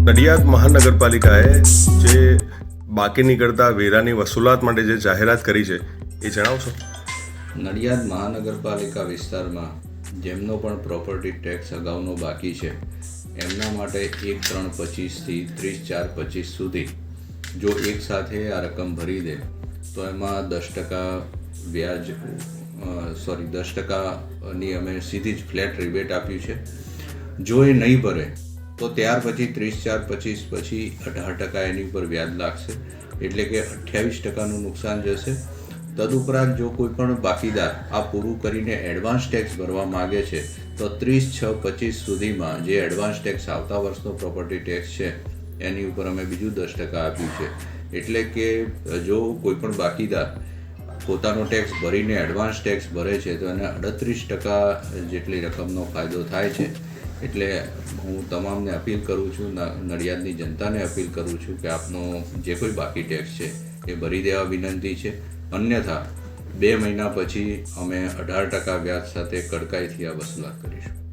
નડિયાદ મહાનગરપાલિકાએ જે બાકી નીકળતા વેરાની વસૂલાત માટે જે જાહેરાત કરી છે, એ જણાવશો? નડિયાદ મહાનગરપાલિકા વિસ્તારમાં જેમનો પણ પ્રોપર્ટી ટેક્સ અગાઉનો બાકી છે, એમના માટે એક ત્રણ પચીસથી ત્રીસ ચાર પચીસ સુધી જો એક સાથે આ રકમ ભરી દે, તો એમાં દસ ટકા વ્યાજ સોરી દસ ટકાની અમે સીધી જ ફ્લેટ રિબેટ આપ્યું છે. જો એ નહીં ભરે તો ત્યાર પછી ત્રીસ, ચાર, પચીસ, પછી અઢાર ટકા એની ઉપર વ્યાજ લાગશે. એટલે કે અઠ્યાવીસ ટકાનું નુકસાન જશે. તદુપરાંત જો કોઈ પણ બાકીદાર આ પૂરું કરીને એડવાન્સ ટેક્સ ભરવા માગે છે, તો ત્રીસ, છ, પચીસ સુધીમાં જે એડવાન્સ ટેક્સ આવતા વર્ષનો પ્રોપર્ટી ટેક્સ છે, એની ઉપર અમે બીજું દસ ટકા આપ્યું છે. એટલે કે જો કોઈ પણ બાકીદાર પોતાનો ટેક્સ ભરીને એડવાન્સ ટેક્સ ભરે છે, તો એને અડત્રીસ ટકા જેટલી રકમનો ફાયદો થાય છે. એટલે હું તમામને અપીલ કરું છું નડિયાદની જનતાને અપીલ કરું છું કે આપનો જે કોઈ બાકી ટેક્સ છે એ ભરી દેવા વિનંતી છે. અન્યથા, બે મહિના પછી અમે અઢાર ટકા વ્યાજ સાથે કડકાઈથી આ વસૂલાત કરીશું.